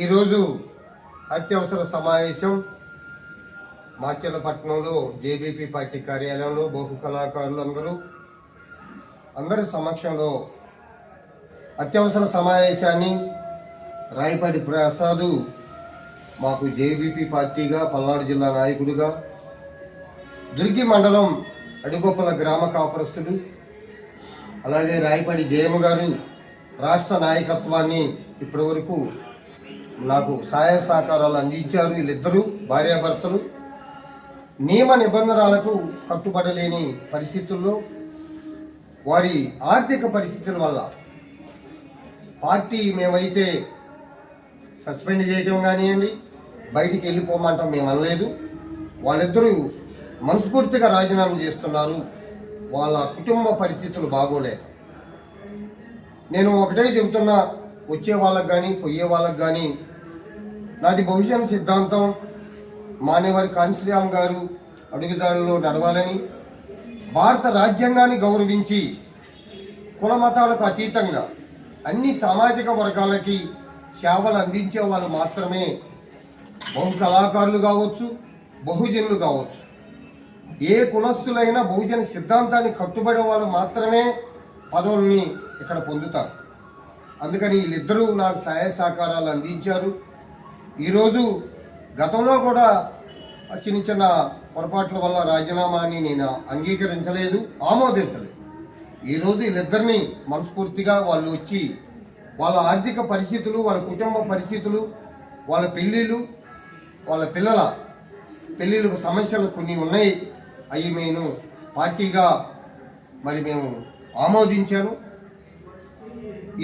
ఈరోజు అత్యవసర సమావేశం మాచర్లపట్నంలో జేబీపీ పార్టీ కార్యాలయంలో బహు కళాకారులందరూ అందరి సమక్షంలో అత్యవసర సమావేశాన్ని రాయపాటి ప్రసాదు మాకు జేబీపీ పార్టీగా పల్నాడు జిల్లా నాయకుడుగా దుర్గి మండలం అడుగొప్పల గ్రామ కాపురస్తుడు అలాగే రాయపాటి జయమ్మ గారు రాష్ట్ర నాయకత్వాన్ని ఇప్పటి వరకు నాకు సహాయ సహకారాలు అందించారు వీళ్ళిద్దరూ భార్యాభర్తలు. నియమ నిబంధనలకు కట్టుబడలేని పరిస్థితుల్లో వారి ఆర్థిక పరిస్థితుల వల్ల పార్టీ మేమైతే సస్పెండ్ చేయటం కానివ్వండి బయటికి వెళ్ళిపోమంటాం మేము అనలేదు. వాళ్ళిద్దరూ మనస్ఫూర్తిగా రాజీనామా చేస్తున్నారు. వాళ్ళ కుటుంబ పరిస్థితులు బాగోలేదు నేను ఒకటే చెబుతున్నా వచ్చే వాళ్ళకి కానీ పోయే వాళ్ళకి కానీ నాది బహుజన సిద్ధాంతం. మానేవారి కాన్శ్రీరామ్ గారు అడుగుదారుల్లో నడవాలని భారత రాజ్యాంగాన్ని గౌరవించి కుల మతాలకు అతీతంగా అన్ని సామాజిక వర్గాలకి సేవలు అందించే వాళ్ళు మాత్రమే బహు కళాకారులు కావచ్చు బహుజనులు కావచ్చు. ఏ కులస్తులైనా బహుజన సిద్ధాంతాన్ని కట్టుబడే వాళ్ళు మాత్రమే పదవుల్ని ఇక్కడ పొందుతారు. అందుకని వీళ్ళిద్దరూ నాకు సహాయ సహకారాలు అందించారు. ఈరోజు గతంలో కూడా ఆ చిన్న చిన్న పొరపాట్ల వల్ల రాజీనామాని నేను అంగీకరించలేదు ఆమోదించలేదు. ఈరోజు వీళ్ళిద్దరిని మనస్ఫూర్తిగా వాళ్ళు వచ్చి వాళ్ళ ఆర్థిక పరిస్థితులు వాళ్ళ కుటుంబ పరిస్థితులు వాళ్ళ పెళ్ళిళ్ళు వాళ్ళ పిల్లల పెళ్ళిళ్ళకు సమస్యలు కొన్ని ఉన్నాయి అవి నేను పార్టీగా మరి మేము ఆమోదించాను.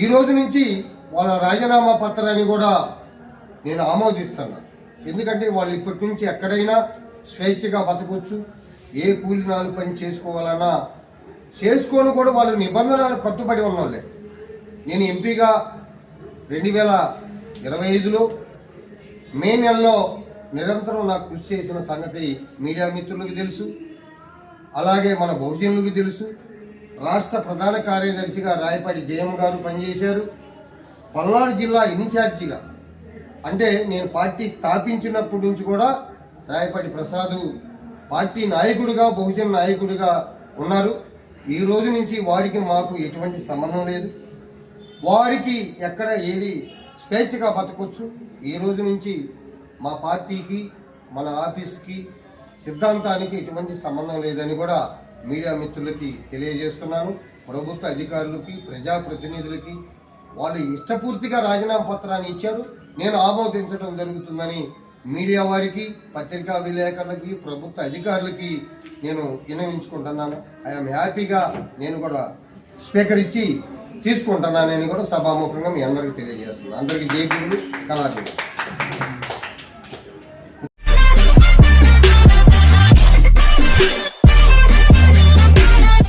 ఈ రోజు నుంచి వాళ్ళ రాజీనామా పత్రాన్ని కూడా నేను ఆమోదిస్తున్నాను ఎందుకంటే వాళ్ళు ఇప్పటి నుంచి ఎక్కడైనా స్వేచ్ఛగా బతకొచ్చు. ఏ కూలి నాలుగు పని చేసుకోవాలన్నా చేసుకొని కూడా వాళ్ళు నిబంధనలు కట్టుబడి ఉన్నోళ్ళే. నేను ఎంపీగా రెండు వేల ఇరవై ఐదులో మే నెలలో నిరంతరం నాకు కృషి చేసిన సంగతి మీడియా మిత్రులకు తెలుసు. అలాగే మన బహుజనులకు తెలుసు. రాష్ట్ర ప్రధాన కార్యదర్శిగా రాయపాటి జయమ్మ గారు పనిచేశారు. పల్నాడు జిల్లా ఇన్ఛార్జిగా అంటే నేను పార్టీ స్థాపించినప్పటి నుంచి కూడా రాయపాటి ప్రసాద్ పార్టీ నాయకుడిగా బహుజన నాయకుడిగా ఉన్నారు. ఈ రోజు నుంచి వారికి మాకు ఎటువంటి సంబంధం లేదు. వారికి ఎక్కడ ఏది స్వేచ్ఛగా బతకొచ్చు? ఈ రోజు నుంచి మా పార్టీకి మన ఆఫీస్కి సిద్ధాంతానికి ఎటువంటి సంబంధం లేదని కూడా మీడియా మిత్రులకి తెలియజేస్తున్నాను. ప్రభుత్వ అధికారులకి ప్రజాప్రతినిధులకి వాళ్ళు ఇష్టపూర్తిగా రాజీనామా పత్రాన్ని ఇచ్చారు. నేను ఆమోదించడం జరుగుతుందని మీడియా వారికి పత్రికా విలేకరులకి ప్రభుత్వ అధికారులకి నేను వినవించుకుంటున్నాను ఐఎమ్ హ్యాపీగా నేను కూడా స్పీకర్ ఇచ్చి తీసుకుంటున్నానని కూడా సభాముఖంగా మీ అందరికీ తెలియజేస్తున్నాను. అందరికీ జయకుడు కళాకారులు